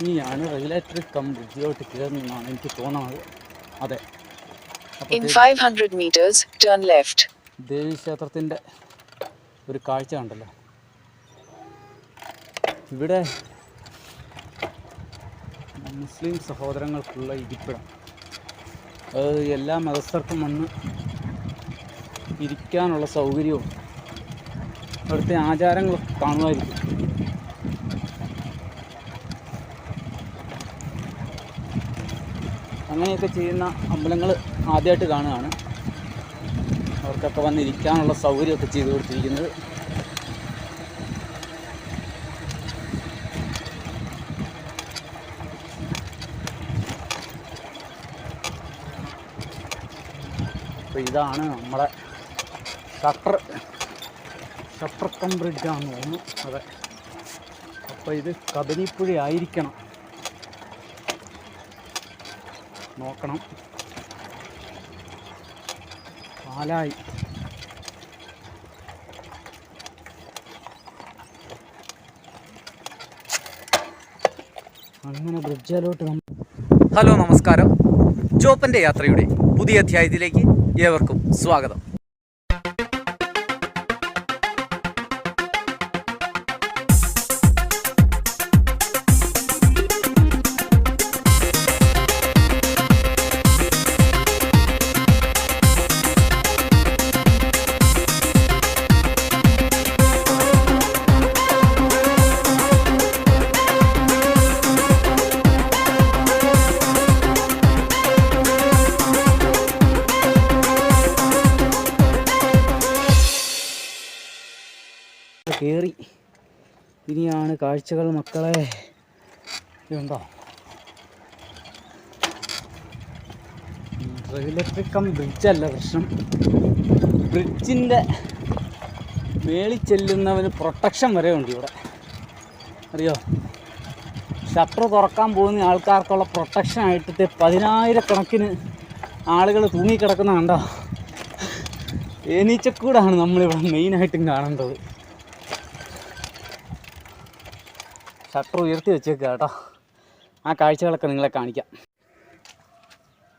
ഇനിയാണ് regulatory come ബ്രിഡ്ജിലോട്ട് കയറുന്നതെന്നാണ് എനിക്ക് തോന്നുന്നത്. അതെ. In In 500 metres turn. ദേവീക്ഷേത്രത്തിന്റെ ഒരു കാഴ്ച കണ്ടല്ലോ. ഇവിടെ മുസ്ലിം സഹോദരങ്ങൾക്കുള്ള ഇരിപ്പിടം. അത് എല്ലാ മതസ്ഥർക്കും വന്ന് ഇരിക്കാനുള്ള സൗകര്യവും അവിടുത്തെ ആചാരങ്ങളൊക്കെ കാണുമായിരിക്കും. അങ്ങനെയൊക്കെ ചെയ്യുന്ന അമ്പലങ്ങൾ ആദ്യമായിട്ട് കാണുകയാണ്. അവർക്കൊക്കെ വന്നിരിക്കാനുള്ള സൗകര്യമൊക്കെ ചെയ്തു കൊടുത്തിരിക്കുന്നത്. അപ്പോൾ ഇതാണ് നമ്മുടെ ഷട്ടർ. ഷട്ടർ കം ബ്രിഡ്ജാണെന്ന് തോന്നുന്നു. അതെ. അപ്പോൾ ഇത് കബനിപ്പുഴ ആയിരിക്കണം നോക്കണം. പാലായി അങ്ങനെ ബ്രിഡ്ജിലോട്ട് ഹലോ നമസ്കാരം. ജോപ്പന്റെ യാത്രയുടെ പുതിയ അധ്യായത്തിലേക്ക് ഏവർക്കും സ്വാഗതം. കയറി ഇനിയാണ് കാഴ്ചകൾ മക്കളെ. ഇതുണ്ടോ ഇലക്ട്രിക്കം ബ്രിഡ്ജല്ല പ്രശ്നം. ബ്രിഡ്ജിന്റെ മേളിൽ ചെല്ലുന്നവന് പ്രൊട്ടക്ഷൻ വരെ ഉണ്ട് ഇവിടെ. അറിയോ? ഷട്ടർ തുറക്കാൻ പോകുന്ന ആൾക്കാർക്കുള്ള പ്രൊട്ടക്ഷൻ ആയിട്ട് പതിനായിരക്കണക്കിന് ആളുകൾ തൂങ്ങിക്കിടക്കുന്ന കണ്ടോ? ഏനീച്ചക്കൂടാണ് നമ്മളിവിടെ മെയിനായിട്ടും കാണേണ്ടത്. ഷട്ടർ ഉയർത്തി വെച്ചേക്കുക കേട്ടോ. ആ കാഴ്ചകളൊക്കെ നിങ്ങളെ കാണിക്കാം.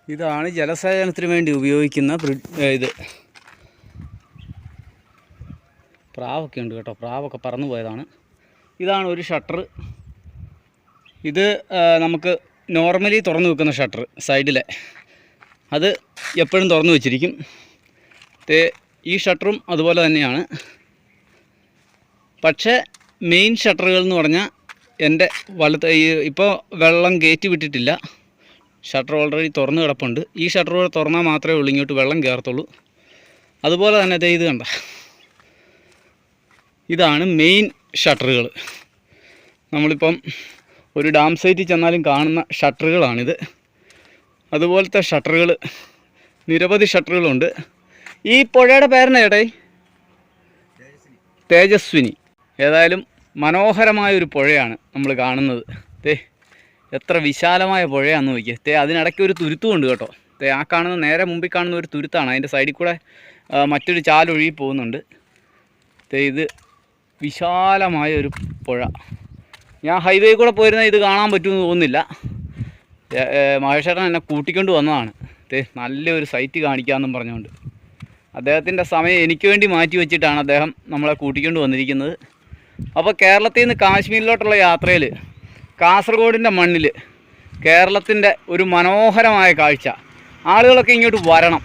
ഇതാണ് ജലസേചനത്തിന് വേണ്ടി ഉപയോഗിക്കുന്ന ഇത്. പ്രാവൊക്കെ ഉണ്ട് കേട്ടോ പ്രാവൊക്കെ പറന്നു പോയതാണ്. ഇതാണ് ഒരു ഷട്ടർ. ഇത് നമുക്ക് നോർമലി തുറന്നു വെക്കുന്ന ഷട്ടർ സൈഡിലെ. അത് എപ്പോഴും തുറന്നു വെച്ചിരിക്കും. ഈ ഷട്ടറും അതുപോലെ തന്നെയാണ്. പക്ഷേ മെയിൻ ഷട്ടറുകൾ എന്ന് പറഞ്ഞാൽ എന്റെ വലത്ത് ഈ ഇപ്പോൾ വെള്ളം കയറ്റി വിട്ടിട്ടില്ല. ഷട്ടർ ഓൾറെഡി തുറന്ന് കിടപ്പുണ്ട്. ഈ ഷട്ടർ കൂടെ തുറന്നാൽ മാത്രമേ ഉള്ളൂ ഇങ്ങോട്ട് വെള്ളം കയറത്തുള്ളൂ. അതുപോലെ തന്നെ ദേ ഇത് കണ്ട. ഇതാണ് മെയിൻ ഷട്ടറുകൾ നമ്മളിപ്പം ഒരു ഡാം സൈറ്റിൽ ചെന്നാലും കാണുന്ന ഷട്ടറുകളാണിത് അതുപോലത്തെ ഷട്ടറുകൾ നിരവധി ഷട്ടറുകളുണ്ട് ഈ പുഴയുടെ പേരെന്നാ ചേട്ടായി തേജസ്വിനി. ഏതായാലും മനോഹരമായ ഒരു പുഴയാണ് നമ്മൾ കാണുന്നത്. തേ എത്ര വിശാലമായ പുഴയാണെന്ന് നോക്കിയേ. തേ അതിനിടയ്ക്ക് ഒരു തുരുത്തുമുണ്ട് കേട്ടോ. തേ ആ കാണുന്ന നേരെ മുമ്പിൽ കാണുന്ന ഒരു തുരുത്താണ്. അതിന്റെ സൈഡിൽ കൂടെ മറ്റൊരു ചാലൊഴുകി പോകുന്നുണ്ട്. തേ ഇത് വിശാലമായ ഒരു പുഴ. ഞാൻ ഹൈവേ കൂടെ പോയിരുന്ന ഇത് കാണാൻ പറ്റുമെന്ന് തോന്നുന്നില്ല. മഹേഷേട്ടൻ എന്നെ കൂട്ടിക്കൊണ്ട് വന്നതാണ്. തേ നല്ലൊരു സൈറ്റ് കാണിക്കാമെന്നും പറഞ്ഞുകൊണ്ട്. അദ്ദേഹത്തിന്റെ സമയം എനിക്ക് വേണ്ടി മാറ്റി വെച്ചിട്ടാണ് അദ്ദേഹം നമ്മളെ കൂട്ടിക്കൊണ്ട് വന്നിരിക്കുന്നത്. അപ്പോൾ കേരളത്തിൽ നിന്ന് കാശ്മീരിലോട്ടുള്ള യാത്രയിൽ കാസർഗോഡിന്റെ മണ്ണിൽ കേരളത്തിന്റെ ഒരു മനോഹരമായ കാഴ്ച. ആളുകളൊക്കെ ഇങ്ങോട്ട് വരണം.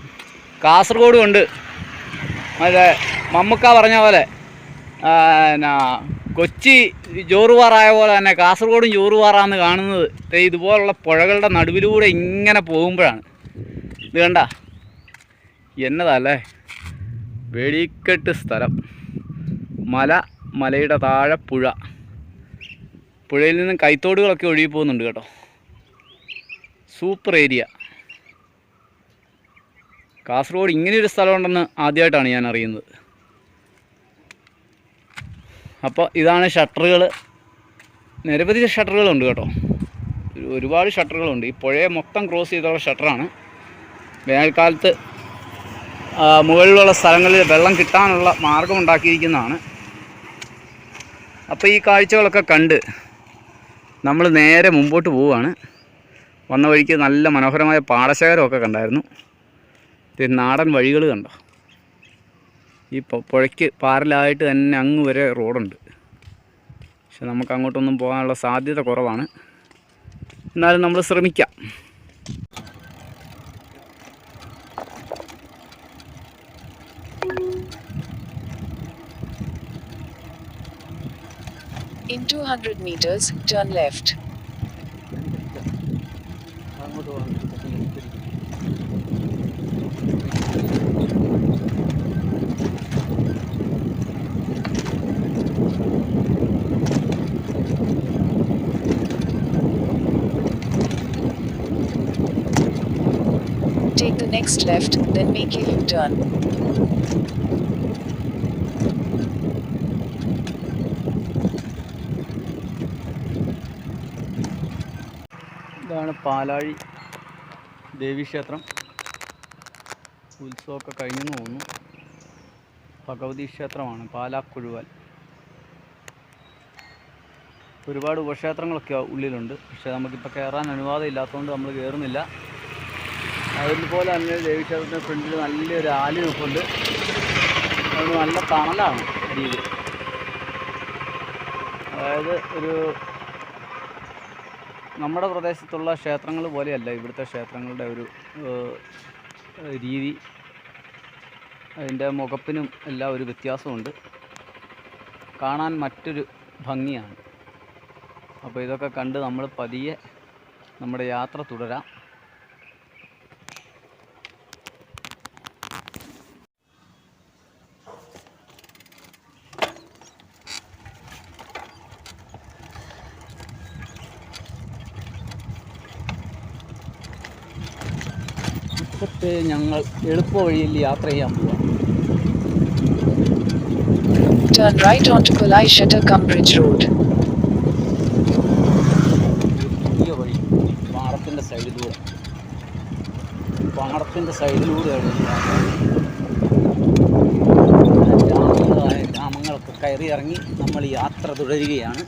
കാസർഗോഡ് കൊണ്ട് മറ്റേ മമ്മൂക്ക പറഞ്ഞ പോലെ എന്നാ കൊച്ചി ജോറുവാറായ പോലെ തന്നെ കാസർഗോഡും ജോറുവാറാന്ന് കാണുന്നത്. ഇതുപോലുള്ള പുഴകളുടെ നടുവിലൂടെ ഇങ്ങനെ പോകുമ്പോഴാണ്. ഇത് കണ്ട? എന്നതല്ലേ വെടിക്കെട്ട് സ്ഥലം. മല മലയുടെ താഴെ പുഴ. പുഴയിൽ നിന്നും കൈത്തോടുകളൊക്കെ ഒഴുകി പോകുന്നുണ്ട് കേട്ടോ. Super area. കാസർഗോഡ് ഇങ്ങനെയൊരു സ്ഥലമുണ്ടെന്ന് ആദ്യമായിട്ടാണ് ഞാൻ അറിയുന്നത്. അപ്പോൾ ഇതാണ് ഷട്ടറുകൾ. നിരവധി ഷട്ടറുകളുണ്ട് കേട്ടോ. ഒരു- ഒരുപാട് ഷട്ടറുകളുണ്ട്. ഈ പുഴയെ മൊത്തം ക്രോസ് ചെയ്തുള്ള ഷട്ടറാണ്. വേനൽക്കാലത്ത് മുകളിലുള്ള സ്ഥലങ്ങളിൽ വെള്ളം കിട്ടാനുള്ള മാർഗം ഉണ്ടാക്കിയിരിക്കുന്നതാണ്. അപ്പോൾ ഈ കാഴ്ചകളൊക്കെ കണ്ട് നമ്മൾ നേരെ മുമ്പോട്ട് പോവുകയാണ്. വന്ന വഴിക്ക് നല്ല മനോഹരമായ പാടശേഖരമൊക്കെ കണ്ടായിരുന്നു. നാടൻ വഴികൾ കണ്ടോ? ഈ പുഴയ്ക്ക് പാരലായിട്ട് തന്നെ അങ്ങ് വരെ റോഡുണ്ട്. പക്ഷെ നമുക്ക് അങ്ങോട്ടൊന്നും പോകാനുള്ള സാധ്യത കുറവാണ്. എന്നാലും നമ്മൾ ശ്രമിക്കാം. In 200 meters, turn left. Take the next left, then make a U-turn. ഇതാണ് പാലാഴി ദേവീക്ഷേത്രം ഉത്സവമൊക്കെ കഴിഞ്ഞു തോന്നുന്നു. ഭഗവതി ക്ഷേത്രമാണ് പാലാക്കുഴുവാൽ. ഒരുപാട് ഉപക്ഷേത്രങ്ങളൊക്കെ ഉള്ളിലുണ്ട്. പക്ഷേ നമുക്കിപ്പോൾ കയറാൻ അനുവാദം ഇല്ലാത്തതുകൊണ്ട് നമ്മൾ കയറുന്നില്ല. അതുപോലെ തന്നെ ദേവീക്ഷേത്രത്തിന്റെ ഫ്രണ്ടിൽ നല്ലൊരു ആലി നിൽപ്പുണ്ട് അത് നല്ല തണലാണ് അടിയിൽ. അതായത് ഒരു നമ്മുടെ പ്രദേശത്തുള്ള ക്ഷേത്രങ്ങൾ പോലെയല്ല ഇവിടുത്തെ ക്ഷേത്രങ്ങളുടെ ഒരു രീതി. അതിന്റെ മുഖപ്പിനും എല്ലാം ഒരു വ്യത്യാസമുണ്ട്. കാണാൻ മറ്റൊരു ഭംഗിയാണ്. അപ്പോൾ ഇതൊക്കെ കണ്ട് നമ്മൾ പതിയെ നമ്മുടെ യാത്ര തുടരാം. ഇപ്പോഴത്തെ ഞങ്ങൾ എളുപ്പ വഴിയിൽ യാത്ര ചെയ്യാൻ പോവാം. Turn right onto Kulai Shattakam Bridge Road. പുതിയ വഴി പാടത്തിന്റെ സൈഡിലൂടെ. പാടത്തിന്റെ സൈഡിലൂടെയാണ്. ഗ്രാമങ്ങളായ ഗ്രാമങ്ങളൊക്കെ കയറി ഇറങ്ങി നമ്മൾ യാത്ര തുടരുകയാണ്.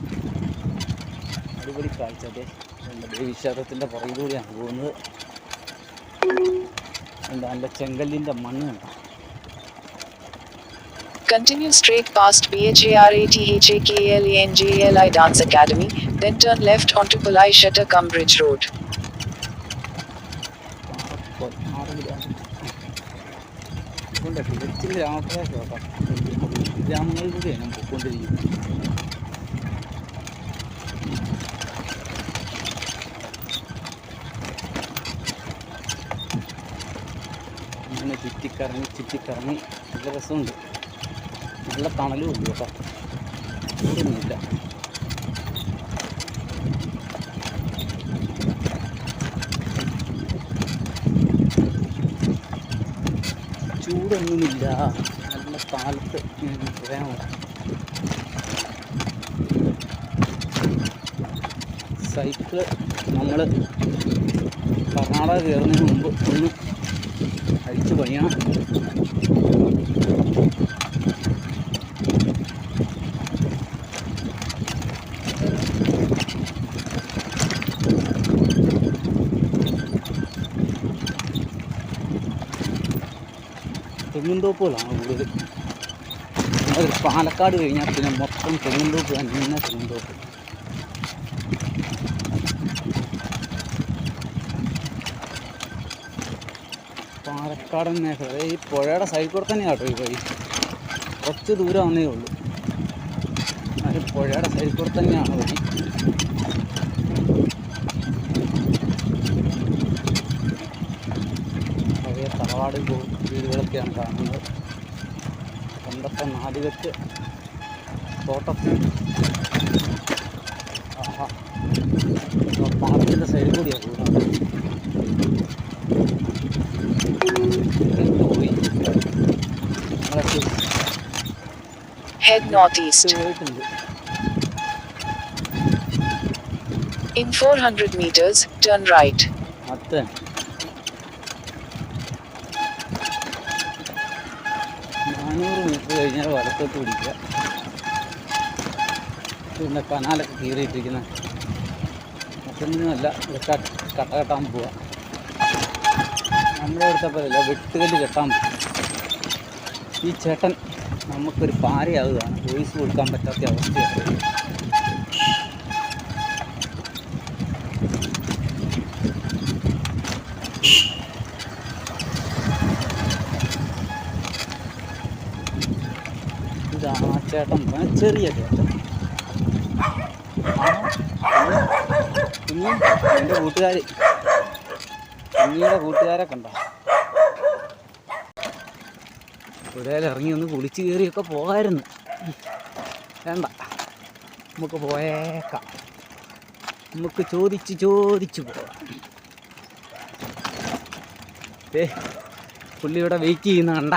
അടിപൊളി കാഴ്ച. അതെ ദേവീക്ഷേത്രത്തിന്റെ പുറകിലൂടെയാണ് പോകുന്നത്. ഉണ്ട് നല്ല ചെങ്കല്ലിൻ്റെ മണ്ണ് കണ്ടോ Continue straight past BHARATHAKLANJLI Dance Academy, then turn left onto Kulai Shattakam Bridge Road. ഉണ്ട് തികച്ചും ഗ്രാമപ്രദേശം കേട്ടോ ഗ്രാമങ്ങളിലൂടെയാണ് ഞാൻ പോയിക്കൊണ്ടിരിക്കുന്നത് അങ്ങനെ ചുറ്റിക്കറങ്ങി നല്ല രസമുണ്ട്. നല്ല തണലും ഉണ്ട് കേട്ടോ. ചൂടൊന്നുമില്ല ചൂടൊന്നുമില്ല. നല്ല കാലത്ത് ഇങ്ങനെ സൈക്കിൾ നമ്മൾ കർണാടക കയറുന്നതിന് മുമ്പ് ഒന്ന് അഴിച്ചു പണിയണം തെങ്ങുംതോപ്പുകളാണ് കൂടുതൽ അത് പാലക്കാട് കഴിഞ്ഞാൽ പിന്നെ മൊത്തം തെങ്ങുംതോപ്പ് തന്നെ തെങ്ങുംതോപ്പ് പാലക്കാടൻ മേഖല. ഈ പുഴയുടെ സൈഡിൽ കൂടെ തന്നെ കേട്ടോ ഈ വഴി. കുറച്ച് ദൂരം വന്നേ ഉള്ളൂ. അത് പുഴയുടെ സൈഡിൽ കൂടെ തന്നെയാണ് വഴി. പഴയ തറവാട് വീടുകളൊക്കെയാണ് കാണുന്നത്. പണ്ടത്തെ നാലുകെട്ട് തോട്ടത്തിൽ. ആഹാ. പാടത്തിന്റെ സൈഡിൽ കൂടിയാണ് പോകുന്നത് പോയി നമ്മളൊക്കെ Head northeast. In 400 meters, turn right. നാനൂറ് മീറ്റർ കഴിഞ്ഞാൽ വലത്തോട്ട് പിടിക്കുക. പിന്നെ കനാലൊക്കെ കീറിയിട്ടിരിക്കുന്ന. മറ്റൊന്നിനുമല്ല കട്ട കെട്ടാൻ പോവാ. നമ്മുടെ അടുത്ത പോലെയല്ല വെട്ടുകല്ല് കെട്ടാൻ പോകും ഈ ചേട്ടൻ നമുക്കൊരു പാരയാവുകയാണ്. വോയിസ് കൊടുക്കാൻ പറ്റാത്ത അവസ്ഥയാണ്. ഇത് ആ ചേട്ടൻ ചെറിയ ചേട്ടൻ. കുഞ്ഞി? എന്റെ കൂട്ടുകാർ കുഞ്ഞിയുടെ കൂട്ടുകാരെ കണ്ടോ? പുഴയിൽ ഇറങ്ങി ഒന്ന് കുളിച്ച് കയറിയൊക്കെ പോകാമായിരുന്നു വേണ്ട. നമുക്ക് പോയേക്കാം. നമുക്ക് ചോദിച്ച് ചോദിച്ച് പോകാം. ഏ പുള്ളി ഇവിടെ വെയിറ്റ് ചെയ്യുന്ന കണ്ട.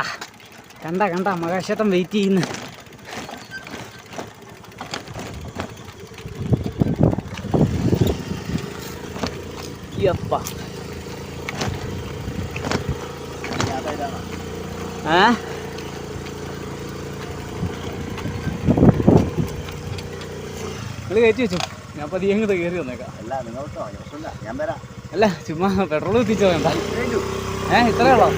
കണ്ട കണ്ട മകേഷേട്ടൻ വെയിറ്റ് ചെയ്യുന്നു. യപ്പ ഏ? നിങ്ങൾ കയറ്റി വെച്ചു. ഞാൻ പതിയെ അങ്ങോട്ട് കയറി വന്നേക്കാം. അല്ല നിങ്ങൾക്ക്? പ്രശ്നമില്ല. ഞാൻ വരാം. അല്ല ചുമ്മാ പെട്രോൾ എത്തിച്ചോ വേണ്ട ഏഹ് ഇത്രയേ ഉള്ളോ.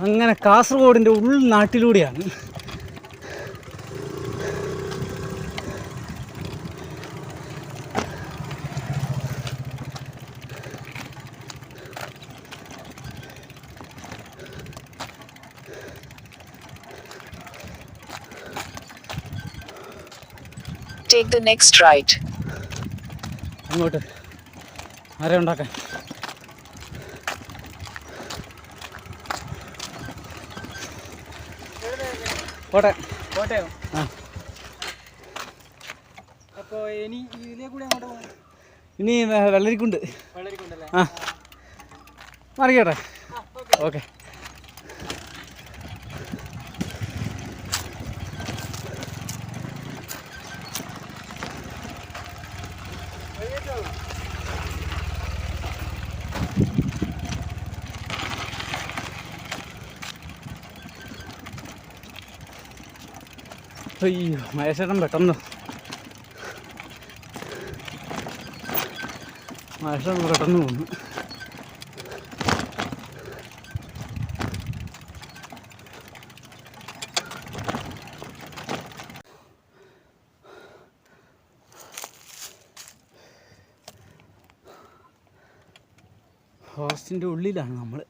അങ്ങനെ കാസർഗോഡിന്റെ ഉൾനാട്ടിലൂടെയാണ്. ടേക്ക് നെക്സ്റ്റ് റൈറ്റ് അങ്ങോട്ട് ആരെ ഉണ്ടാക്കാൻ? പോട്ടെ. കോട്ടയോ ആ. അപ്പോൾ ഇനി ഇതിലേ കൂടെ അങ്ങോട്ട് പോകാം ഇനി വെള്ളരിക്കുണ്ട്. വെള്ളരിക്കുണ്ടല്ലേ? ആ. മറിക്കട്ടെ. ഓക്കെ. അയ്യോ മഹേഷേട്ടൻ പെട്ടെന്ന്. മഹേഷേട്ടൻ പെട്ടെന്ന് പോന്നു ഫോറസ്റ്റിന്റെ ഉള്ളിലാണ് നമ്മൾ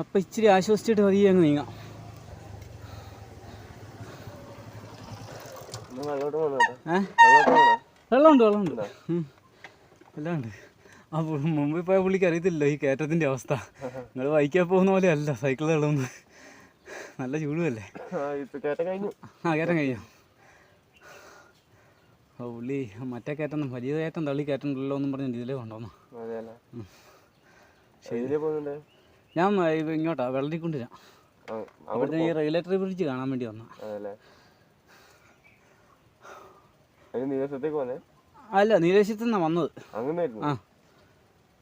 അപ്പം ഇച്ചിരി ആശ്വസിച്ചിട്ട് പതിയെ അങ്ങ് നീങ്ങാം. വെള്ളമുണ്ട് വെള്ളമുണ്ട്. വെള്ളമുണ്ട്. ആ മുമ്പിൽ പോയ പുള്ളിക്ക് അറിയത്തില്ല ഈ കയറ്റത്തിന്റെ അവസ്ഥ. നിങ്ങൾ ബൈക്കാൻ പോകുന്ന പോലെ അല്ല സൈക്കിൾ വെള്ളമൊന്ന് നല്ല ചൂടുമല്ലേ? ആ കയറ്റം കഴിഞ്ഞു. ഓ പുള്ളി മറ്റേ കയറ്റം വലിയ കയറ്റം തള്ളി കയറ്റണ്ടല്ലോ എന്നും പറഞ്ഞ് ഇതിലേ കൊണ്ടുവന്നു ശരി ഞാൻ ഇങ്ങോട്ടാ വെള്ളത്തിൽ കൊണ്ടുവരാം അങ്ങോട്ട് അവിടുത്തെ ഈ റെഗുലേറ്ററി ബ്രിഡ്ജ് കാണാൻ വേണ്ടി വന്നാ. അല്ല നീലേശത്ത് നിന്നാ വന്നത് ആ.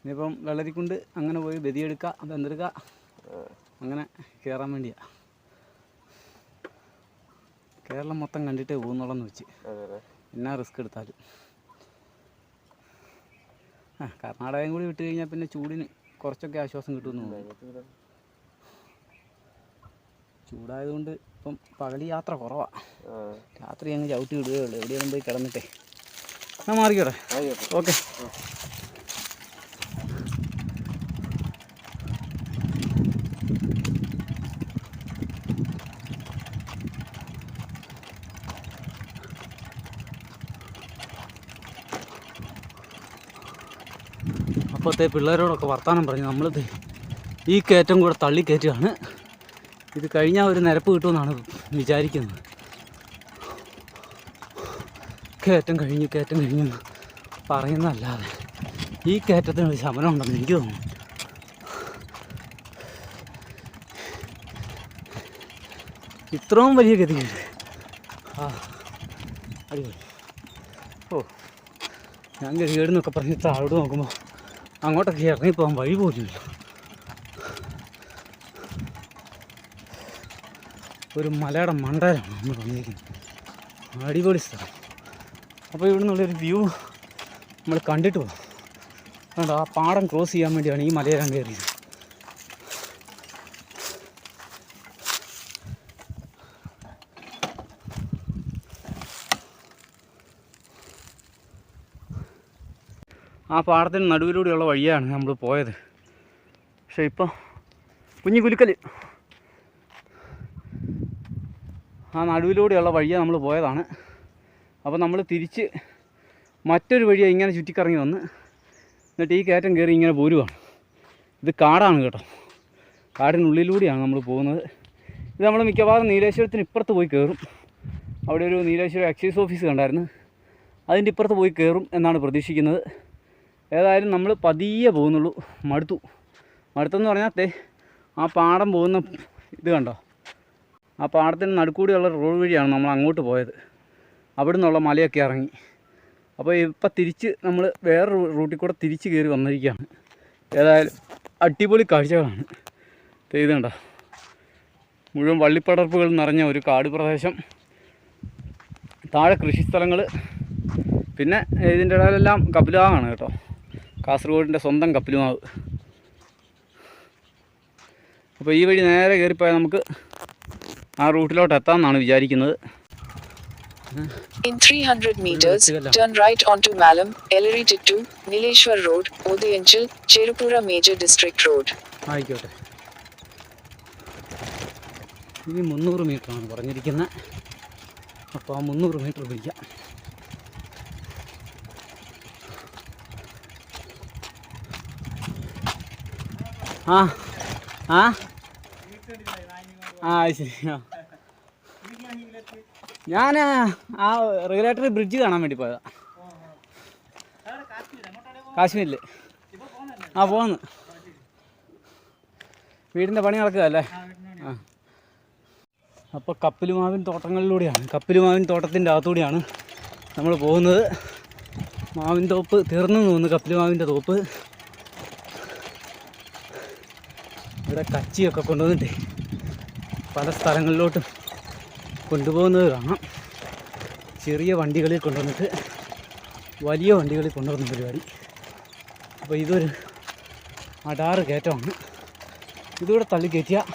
ഇനിയിപ്പം വെള്ളരിക്കുണ്ട് അങ്ങനെ പോയി ബദിയെടുക്കുക ബന്ധെടുക്ക അങ്ങനെ കേറാൻ വേണ്ടിയാ. കേരളം മൊത്തം കണ്ടിട്ടേ പോകുന്നുള്ളെന്ന് വെച്ച്. എന്നാ റിസ്ക് എടുത്താലും. ആ കർണാടകയും കൂടി വിട്ട് കഴിഞ്ഞാൽ പിന്നെ ചൂടിന് കുറച്ചൊക്കെ ആശ്വാസം കിട്ടുമെന്ന് തോന്നുന്നു. ചൂടായതുകൊണ്ട് ഇപ്പം പകൽ യാത്ര കുറവാണ് രാത്രി അങ്ങ് ചവിട്ടി വിടുകയുള്ളൂ എവിടെയെങ്കിലും പോയി കിടന്നിട്ടേ. ഞാൻ മാറിക്കോടെ ഓക്കെ. അപ്പോഴത്തെ പിള്ളേരോടൊക്കെ വർത്താനം പറഞ്ഞു നമ്മളിത് ഈ കയറ്റം കൂടെ തള്ളി കയറ്റുകയാണ്. ഇത് കഴിഞ്ഞാൽ ഒരു നിരപ്പ് കിട്ടുമെന്നാണ് വിചാരിക്കുന്നത്. കയറ്റം കഴിഞ്ഞു കയറ്റം കഴിഞ്ഞു പറയുന്നതല്ലാതെ ഈ കയറ്റത്തിന് ഒരു ശമനം ഉണ്ടെന്ന് എനിക്ക് തോന്നുന്നു. ഇത്രയും വലിയ ഗതി ആ അടിപൊളി. ഓ ഞാൻ ഗതികേടെന്നൊക്കെ പറഞ്ഞ് താഴോട്ട് നോക്കുമ്പോൾ അങ്ങോട്ടൊക്കെ ഇറങ്ങിപ്പോകാൻ വഴി പോലുമില്ല. ഒരു മലയുടെ മണ്ടാരമാണ് നമ്മൾ വന്നിരിക്കുന്നത്. അടിപൊളി സ്ഥലം. അപ്പോൾ ഇവിടെ നിന്നുള്ളൊരു വ്യൂ നമ്മൾ കണ്ടിട്ട് പോകാം. അതുകൊണ്ട് ആ പാടം ക്രോസ് ചെയ്യാൻ വേണ്ടിയാണ് ഈ മലയിലാണ് കയറിയത് ആ പാടത്തിന് നടുവിലൂടെയുള്ള വഴിയാണ് നമ്മൾ പോയത്. പക്ഷെ ഇപ്പോൾ കുഞ്ഞു കുലുക്കൽ ആ നടുവിലൂടെയുള്ള വഴിയാണ് നമ്മൾ പോയതാണ്. അപ്പോൾ നമ്മൾ തിരിച്ച് മറ്റൊരു വഴിയാണ് ഇങ്ങനെ ചുറ്റിക്കറങ്ങി വന്ന് എന്നിട്ട് ഈ കയറ്റം കയറി ഇങ്ങനെ പോരുവാണ്. ഇത് കാടാണ് കേട്ടോ. കാടിനുള്ളിലൂടെയാണ് നമ്മൾ പോകുന്നത്. ഇത് നമ്മൾ മിക്കവാറും നീലേശ്വരത്തിന് ഇപ്പുറത്ത് പോയി കയറും. അവിടെ ഒരു നീലേശ്വരം എക്സൈസ് ഓഫീസ് കണ്ടായിരുന്നു. അതിന്റെ ഇപ്പുറത്ത് പോയി കയറും എന്നാണ് പ്രതീക്ഷിക്കുന്നത്. ഏതായാലും നമ്മൾ പതിയെ പോകുന്നുള്ളൂ. മടുത്തു. മടുത്തെന്ന് പറഞ്ഞാൽ തേ ആ പാടം പോകുന്ന ഇത് കണ്ടോ? ആ പാടത്തിന് നടുക്കൂടിയുള്ള റോഡ് വഴിയാണ് നമ്മൾ അങ്ങോട്ട് പോയത്. അവിടെ നിന്നുള്ള മലയൊക്കെ ഇറങ്ങി. അപ്പോൾ ഇപ്പം തിരിച്ച് നമ്മൾ വേറെ റൂട്ടിൽ കൂടെ തിരിച്ച് കയറി വന്നിരിക്കുകയാണ്. ഏതായാലും അടിപൊളി കാഴ്ചകളാണ്. ഇത് കണ്ടോ? മുഴുവൻ വള്ളിപ്പടർപ്പുകൾ നിറഞ്ഞ ഒരു കാട് പ്രദേശം. താഴെ കൃഷിസ്ഥലങ്ങൾ. പിന്നെ ഇതിന്റെ ഇടയിലെല്ലാം കപിലാവാണ് കേട്ടോ. കാസർഗോഡിന്റെ സ്വന്തം കപ്പലുമാവ്. അപ്പോൾ ഈ വഴി നേരെ കയറിപ്പോയാൽ നമുക്ക് ആ റൂട്ടിലോട്ട് എത്താമെന്നാണ് വിചാരിക്കുന്നത്. In 300 meters, turn right onto Malam, Ellery-Tittu, Nileshwar Road, Odiyanchal, Cherupura Major District Road. ആയിക്കോട്ടെ. ഇനി മുന്നൂറ് മീറ്ററാണ് പറഞ്ഞിരിക്കുന്നത് അപ്പോൾ ആ മുന്നൂറ് മീറ്റർ പിടിക്കാം ആ ആ. ആ അത് ശരി. ഞാൻ ആ റെഗുലേറ്റർ ബ്രിഡ്ജ് കാണാൻ വേണ്ടി പോയതാ. കാശ്മീരിൽ ആ പോന്ന്. വീടിന്റെ പണി നടക്കുകയല്ലേ ആ. അപ്പോൾ കപ്പിലുമാവിൻ തോട്ടങ്ങളിലൂടെയാണ്. കപ്പിലുമാവിൻ തോട്ടത്തിന്റെ അകത്തൂടെയാണ് നമ്മൾ പോകുന്നത്. മാവിൻ തോപ്പ് തീർന്നു തോന്നുന്നു. കപ്പിലുമാവിന്റെ തോപ്പ്. ഇവിടെ കച്ചിയൊക്കെ കൊണ്ടുവന്നിട്ട് പല സ്ഥലങ്ങളിലോട്ടും കൊണ്ടുപോകുന്നത് കാണാം. ചെറിയ വണ്ടികളിൽ കൊണ്ടുവന്നിട്ട് വലിയ വണ്ടികളിൽ കൊണ്ടുവന്ന പരിപാടി. അപ്പോൾ ഇതൊരു അടാറ് കയറ്റമാണ്. ഇതിവിടെ തള്ളി കയറ്റിയാൽ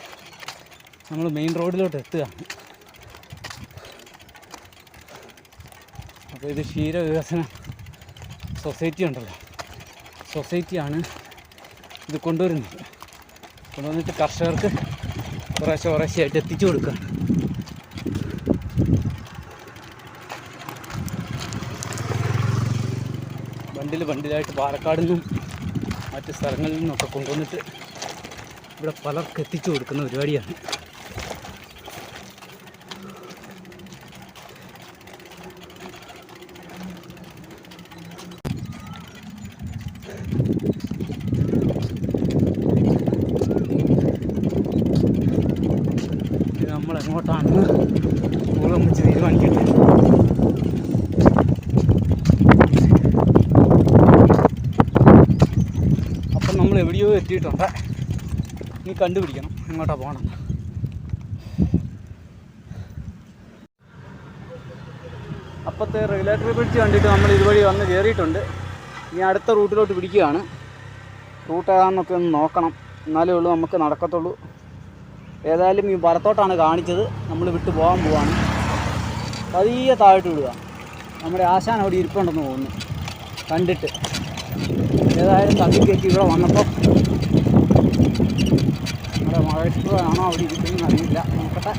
നമ്മൾ മെയിൻ റോഡിലോട്ട് എത്തുകയാണ് അപ്പോൾ ഇത് ക്ഷീരവികസന സൊസൈറ്റി ഉണ്ടല്ലോ. സൊസൈറ്റിയാണ് ഇത് കൊണ്ടുവരുന്നത്. കൊണ്ടുവന്നിട്ട് കർഷകർക്ക് കുറേശ്ശെ കുറേശ്ശെയായിട്ട് എത്തിച്ചു കൊടുക്കുക. ബണ്ടിൽ ബണ്ടിലായിട്ട് പാലക്കാട് നിന്നും മറ്റ് സ്ഥലങ്ങളിൽ നിന്നൊക്കെ കൊണ്ടുവന്നിട്ട് ഇവിടെ പലർക്ക് എത്തിച്ചു കൊടുക്കുന്ന പരിപാടിയാണ് ഇത് നമ്മൾ എങ്ങോട്ടാണെന്ന് ഊളം വെച്ച് തീരുമാനിക്കട്ടെ അപ്പം നമ്മൾ എവിടെയോ എത്തിയിട്ടുണ്ട്. നീ കണ്ടുപിടിക്കണം. ഇങ്ങോട്ടാ പോകണം. അപ്പത്തെ റെഗുലേറ്ററി ബ്രിഡ്ജ് കണ്ടിട്ട് നമ്മൾ ഇതുവഴി വന്ന് കയറിയിട്ടുണ്ട്. ഇനി അടുത്ത റൂട്ടിലോട്ട് പിടിക്കുകയാണ്. റൂട്ട് ഏതാണെന്നൊക്കെ ഒന്ന് നോക്കണം. എന്നാലേ ഉള്ളൂ നമുക്ക് നടക്കത്തുള്ളൂ. ഏതായാലും ഈ വലത്തോട്ടാണ് കാണിച്ചത്. നമ്മൾ വിട്ടു പോകാൻ പോവാണ്. പതിയെ താഴോട്ട് വിടുക. നമ്മുടെ ആശാൻ അവിടെ ഇരിപ്പുണ്ടെന്ന് തോന്നുന്നു. കണ്ടിട്ട്. ഏതായാലും തള്ളിക്കയറ്റി ഇവിടെ വന്നപ്പോൾ നമ്മുടെ മഹേഷ്വറാണോ അവിടെ ഇരിക്കുന്നതെന്ന് അറിയില്ല. നോക്കട്ടെ.